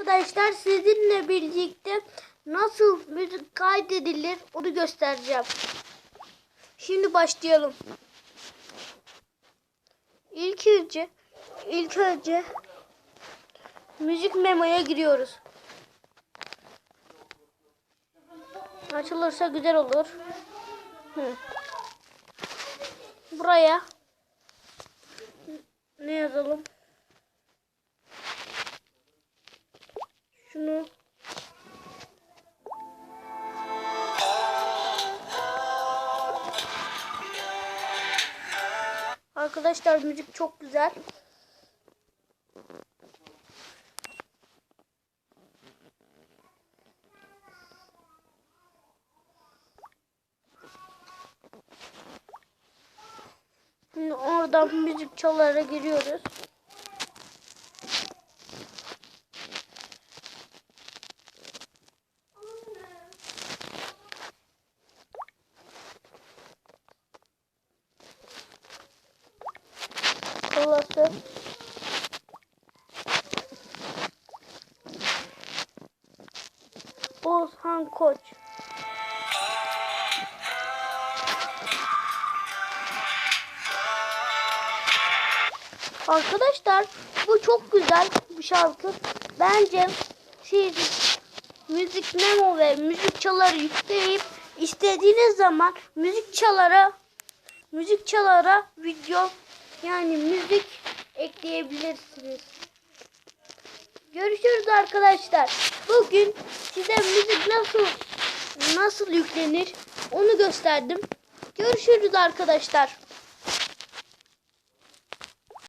Arkadaşlar sizinle birlikte nasıl müzik kaydedilir onu göstereceğim. Şimdi başlayalım. İlk önce ilk önce müzik memoya giriyoruz. Açılırsa güzel olur. Hı. Buraya ne yazalım? Arkadaşlar müzik çok güzel. Şimdi oradan müzik çalara giriyoruz. Allah'ım. Oğuzhan Koç. Arkadaşlar bu çok güzel bir şarkı. Bence siz müzik memo ve müzik çaları yükleyip istediğiniz zaman müzik çalara müzik çalara video yani müzik ekleyebilirsiniz. Görüşürüz arkadaşlar. Bugün size müzik nasıl nasıl yüklenir onu gösterdim. Görüşürüz arkadaşlar.